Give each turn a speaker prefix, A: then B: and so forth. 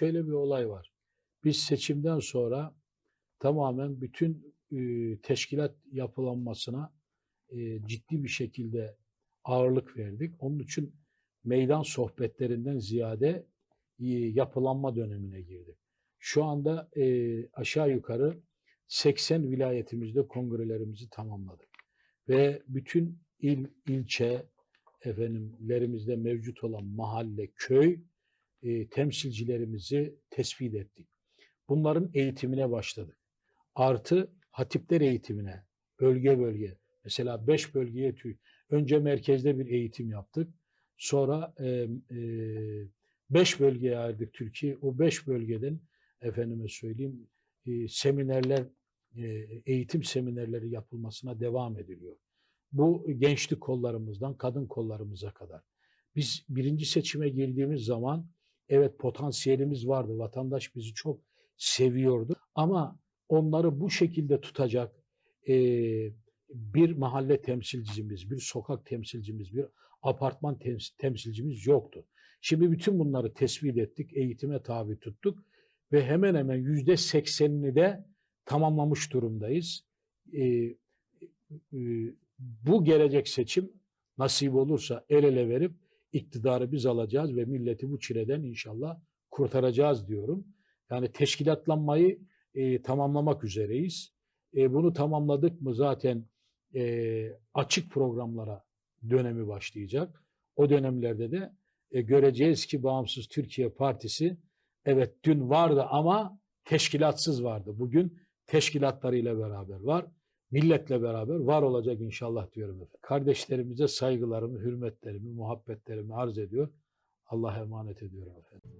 A: şöyle bir olay var. Biz seçimden sonra tamamen bütün teşkilat yapılanmasına ciddi bir şekilde ağırlık verdik. Onun için meydan sohbetlerinden ziyade yapılanma dönemine girdik. Şu anda aşağı yukarı 80 vilayetimizde kongrelerimizi tamamladık. Ve bütün il, ilçe, efendimlerimizde mevcut olan mahalle, köy e, temsilcilerimizi tespit ettik. Bunların eğitimine başladık. Artı hatipler eğitimine, bölge bölge. Mesela beş bölgeye tüy. Önce merkezde bir eğitim yaptık. Sonra e, e, beş bölgeye ayırdık Türkiye. O beş bölgeden efendime söyleyeyim e, seminerler, e, eğitim seminerleri yapılmasına devam ediliyor. Bu gençlik kollarımızdan kadın kollarımıza kadar. Biz birinci seçime girdiğimiz zaman evet potansiyelimiz vardı. Vatandaş bizi çok seviyordu. Ama onları bu şekilde tutacak e, bir mahalle temsilcimiz, bir sokak temsilcimiz, bir apartman tems- temsilcimiz yoktu. Şimdi bütün bunları tespit ettik, eğitime tabi tuttuk ve hemen hemen yüzde seksenini de tamamlamış durumdayız. E, e, bu gelecek seçim nasip olursa el ele verip iktidarı biz alacağız ve milleti bu çileden inşallah kurtaracağız diyorum. Yani teşkilatlanmayı e, tamamlamak üzereyiz. E, bunu tamamladık mı zaten e, açık programlara dönemi başlayacak. O dönemlerde de e, göreceğiz ki Bağımsız Türkiye Partisi evet dün vardı ama teşkilatsız vardı. Bugün teşkilatlarıyla beraber var. Milletle beraber var olacak inşallah diyorum efendim. Kardeşlerimize saygılarımı, hürmetlerimi, muhabbetlerimi arz ediyor. Allah'a emanet ediyorum efendim.